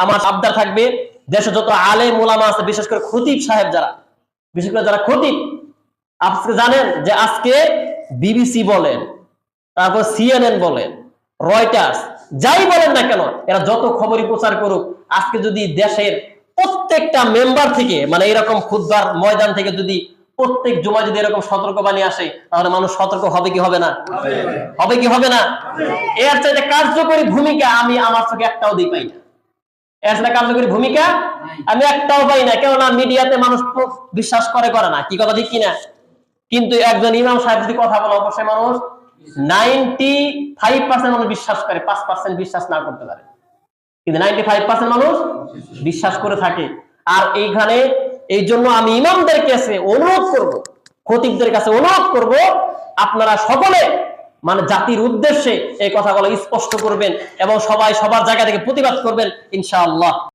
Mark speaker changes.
Speaker 1: আমার আবদার থাকবে দেশে যত আলে মোলামা আছে বিশেষ করে খতিব সাহেব যারা বিশেষ করে যারা খতিব আজকে জানেন যে আজকে বিবিসি বলেন তারপর সিএনএন বলেন রয়টার্স যাই বলেন না কেন এরা যত খবরই প্রচার করুক আজকে যদি দেশের প্রত্যেকটা মেম্বার থেকে মানে এরকম খুদবার ময়দান থেকে যদি প্রত্যেক জমা যদি এরকম সতর্ক সতর্কবাণী আসে তাহলে মানুষ সতর্ক হবে কি হবে না? হবে। কি হবে না? এর চাইতে কার্যকরী ভূমিকা আমি আমার চোখে একটাও দিই পাই না চাইতে কার্যকরী ভূমিকা? আমি একটাও পাই না কেননা মিডিয়াতে মানুষ বিশ্বাস করে করে না। কি কথা ঠিক কিনা? কিন্তু একজন ইমাম সাহেব যদি কথা বলে অবশ্যই মানুষ নাইনটি ফাইভ পার্সেন্ট মানুষ বিশ্বাস করে পাঁচ পার্সেন্ট বিশ্বাস না করতে পারে। কিন্তু নাইনটি ফাইভ পার্সেন্ট মানুষ বিশ্বাস করে থাকে। আর এইখানে এই জন্য আমি ইমামদের কাছে অনুরোধ করব খতিবদের কাছে অনুরোধ করব আপনারা সকলে মানে জাতির উদ্দেশ্যে এই কথাগুলো স্পষ্ট করবেন এবং সবাই সবার জায়গা থেকে প্রতিবাদ করবেন, ইনশাআল্লাহ।